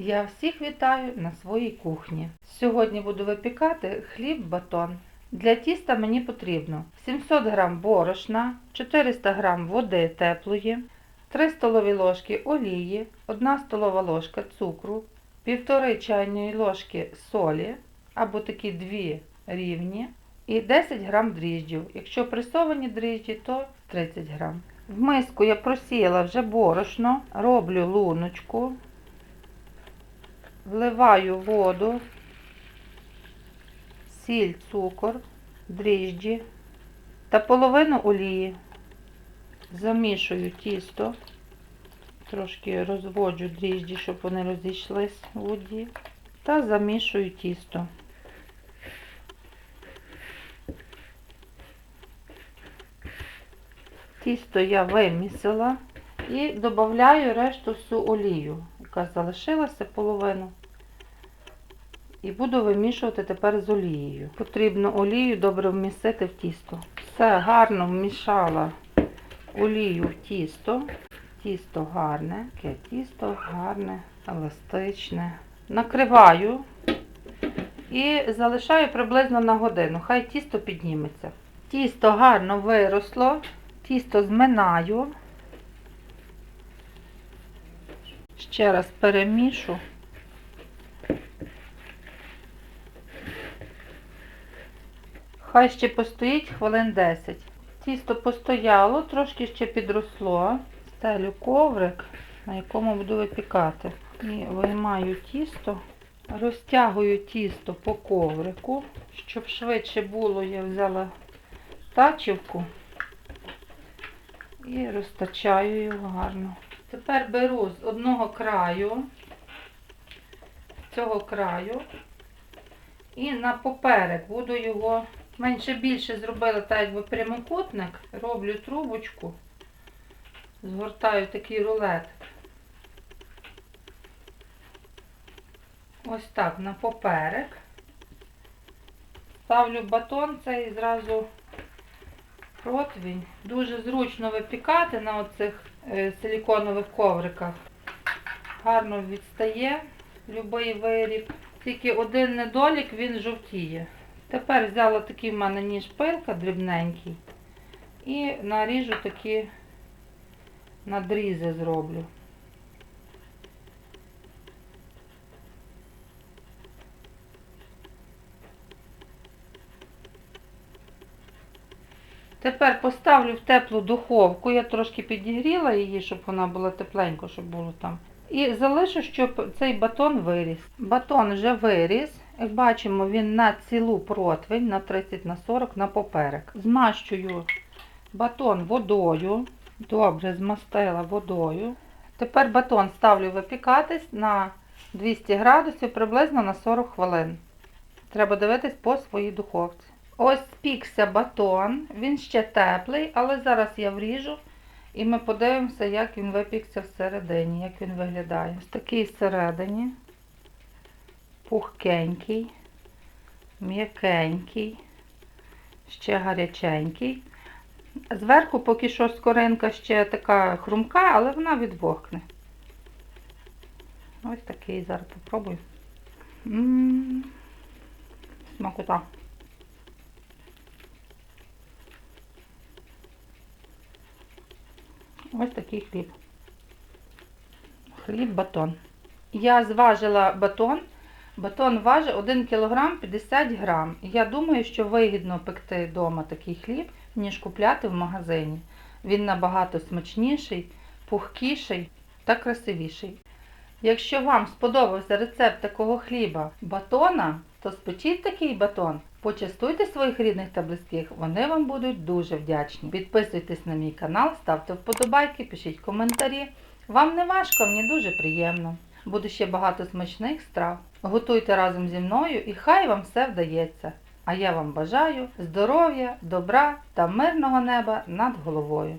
Я всіх вітаю на своїй кухні. Сьогодні буду випікати хліб-батон. Для тіста мені потрібно 700 г борошна, 400 г води теплої, 3 столові ложки олії, 1 столова ложка цукру, 1,5 чайної ложки солі або такі дві рівні і 10 г дріжджів. Якщо пресовані дріжджі, то 30 г. В миску я просіяла вже борошно, роблю луночку, вливаю воду, сіль, цукор, дріжджі та половину олії. Замішую тісто, трошки розводжу дріжджі, щоб вони розійшлись в воді, та замішую тісто. Тісто я вимісила і додаю решту всю олію, яка залишилася половину. І буду вимішувати тепер з олією. Потрібно олію добре вмістити в тісто. Все гарно вмішала олію в тісто. Тісто гарне, таке тісто гарне, еластичне. Накриваю і залишаю приблизно на годину. Хай тісто підніметься. Тісто гарно виросло, тісто зминаю. Ще раз перемішу. Хай ще постоїть хвилин 10. Тісто постояло, трошки ще підросло. Стелю коврик, на якому буду випікати. І виймаю тісто, розтягую тісто по коврику. Щоб швидше було, я взяла тачівку і розтачаю його гарно. Тепер беру з одного краю, цього краю, і на поперек буду його менше більше зробила так, якби прямокутник, роблю трубочку, згортаю такий рулет. Ось так на поперек. Ставлю батон цей зразу противень. Дуже зручно випікати на оцих силіконових ковриках. Гарно відстає будь-який виріб. Тільки один недолік він жовтіє. Тепер взяла такий в мене ніж пилка дрібненький і наріжу такі надрізи зроблю. Тепер поставлю в теплу духовку. Я трошки підігріла її, щоб вона була тепленько, щоб було там. І залишу, щоб цей батон виріс. Батон вже виріс. Як бачимо, він на цілу противень, на 30 на 40 на поперек. Змащую батон водою. Добре, змастила водою. Тепер батон ставлю випікатись на 200 градусів приблизно на 40 хвилин. Треба дивитись по своїй духовці. Ось спікся батон, він ще теплий, але зараз я вріжу і ми подивимося, як він випікся всередині, як він виглядає. Ось такий всередині, пухкенький, м'якенький, ще гаряченький. Зверху поки що скоринка ще така хрумка, але вона відвохне. Ось такий, зараз попробую. М-м-м, Смакота. Ось такий хліб. Хліб батон. Я зважила батон. Батон важить 1 кг 50 г. Я думаю, що вигідно пекти вдома такий хліб, ніж купляти в магазині. Він набагато смачніший, пухкіший та красивіший. Якщо вам сподобався рецепт такого хліба батона, то спечіть такий батон, почастуйте своїх рідних та близьких, вони вам будуть дуже вдячні. Підписуйтесь на мій канал, ставте вподобайки, пишіть коментарі. Вам не важко, мені дуже приємно. Буде ще багато смачних страв. Готуйте разом зі мною і хай вам все вдається. А я вам бажаю здоров'я, добра та мирного неба над головою.